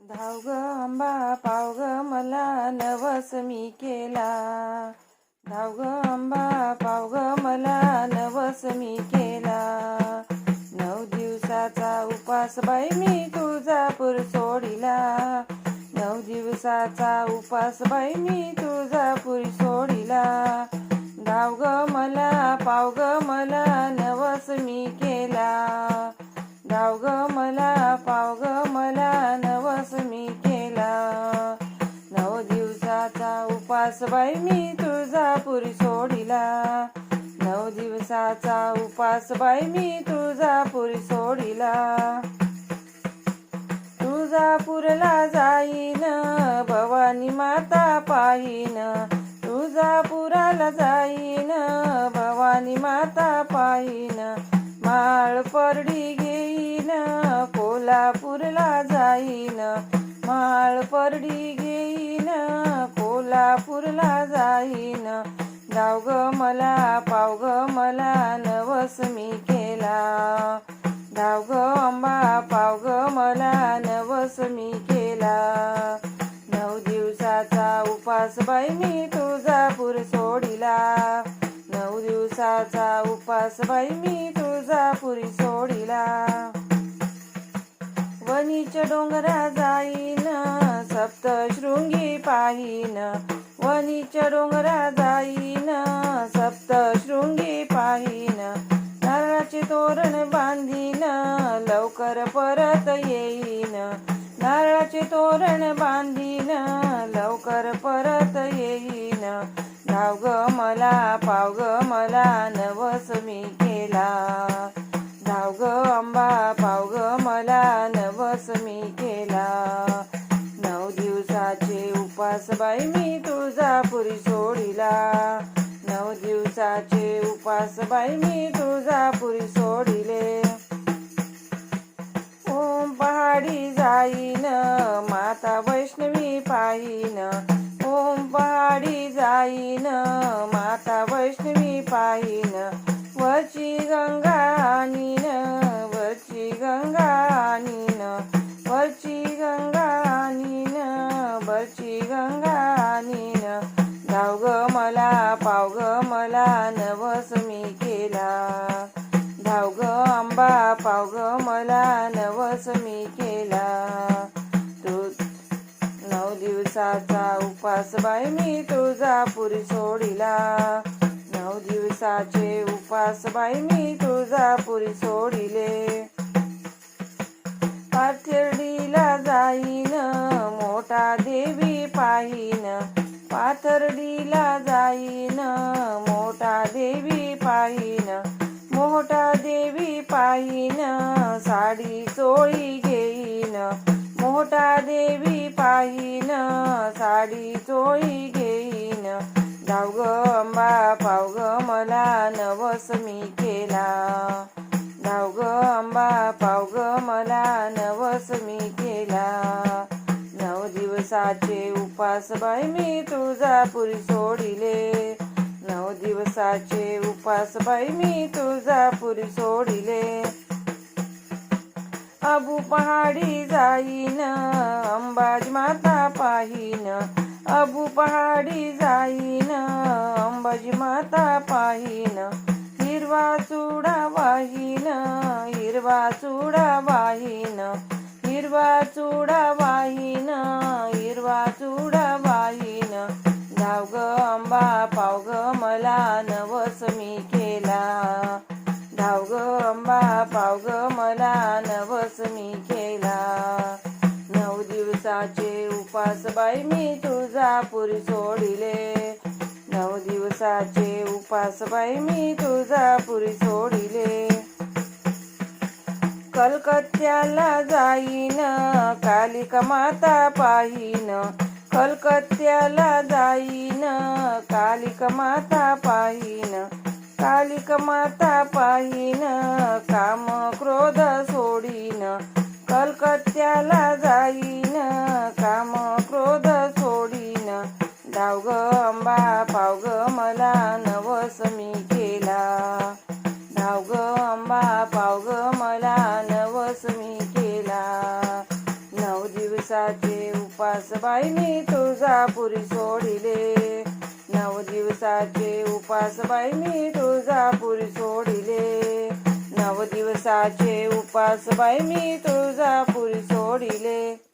धाव ग आंबा पाव ग मला नवस मी केला. धाव ग आंबा पाव ग मला नवस मी केला. नऊ दिवसाचा उपास बाई मी तुळजापूर सोडिला. नऊ दिवसाचा उपास बाई मी तुळजापूर सोडिला. धाव ग मला पाव ग मला नवस मी केला. धाव ग मला पाव ग बाई मी तुळजापुरी सोडिला. नऊ दिवसाचा उपास बाई मी तुळजापुरी सोडिला. तुळजापूरला जाईन भवानी माता पाहीन. तुळजापुराला जाईन भवानी माता पाहिन. माळ परडी घेईन कोल्हापूरला जाईन. माळ परडी घेईन कोल्हापूरला जाईन. धाव ग मला पाव ग मला नवस मी केला. धाव ग अंबा पाव ग मला नवस मी केला. नऊ दिवसाचा उपास बाई मी तुळजापूर सोडिला. नऊ दिवसाचा उपास बाई मी तुळजापुरी सोडिला. वनीच्या डोंगरा जाईन. सप्तशृंगी पाहीन वनीच्या डोंगरा जाईन. सप्तशृंगी पाहीन नारळाचे तोरण बांधीन लवकर परत येईन. नारळाचे तोरण बांधीन लवकर परत येईन. धाव ग मला पाव ग मला नवस मी केला. धाव ग अंबा पाव ग मला नवस मी केला. उपास बाई मी तुळजापुरी सोडिला. नऊ दिवसाचे उपास बाई मी तुळजापुरी सोडिले. ओम पहाडी जाईन माता वैष्णवी पाहीन. ओम पहाडी जाईन माता वैष्णवी पाहिन. वरची गंगा आणीन वरची गंगा आणीन. केला धाव ग आंबा पाव ग मला नवस मी केला. तू नऊ दिवसाचा उपास बाई मी तुळजापुरी सोडिला. नऊ दिवसाचे उपास बाई मी तुळजापुरी सोडिले. पाथर्डीला जाईन मोठा देवी पाहिन. पाथर्डीला जाईन मोठा देवी पाहिन. मोठा देवी पाहिन साडी चोळी घेईन. मोठा देवी पाहिन साडी चोळी घेईन. धाव अंबा पाव मला नवस मी केला. धाव अंबा पाव मला नवस मी केला. नऊ दिवसाचे उपास बाई मी तुळजापुरी सोडिले. नऊ दिवसाचे उपास बाई मी तुळजापुरी सोडिले. अबू पहाडी जाईन अंबाज माता पाहिन. अबू पहाडी जाईन अंबाजी माता पाहिन. हिरवा चुडा वाहिन हिरवा चुडा वाहिन. हिरवा चुडा वाहिन हिरवा चुडा वाहिन. पाव ग अंबा पाव ग मला नवस मी केला. धाव ग आंबा पाव ग मला नवस मी केला. नऊ दिवसाचे उपास बाई मी तुळजापुरी सोडिले. नऊ दिवसाचे उपास बाई मी तुळजापुरी सोडिले. कलकत्त्याला जाईन कालिका माता पाहीन. कलकत्त्याला जाईन. कालिक माता पाहीन. कालिक माता पाहीन. काम क्रोध सोडीन. कलकत्त्याला जाईन. काम क्रोध सोडीन. धावग अंबा पाव मला नवस मी केला. धाव अंबा पाव मला नवस मी केला. नऊ दिवसाचे उपास तुळजापुरी सोडिले. नव दिवसाचे उपास बाईंमी तुळजापुरी सोडिले. नव दिवसाचे उपास बाई मी तुळजापुरी सोडिले.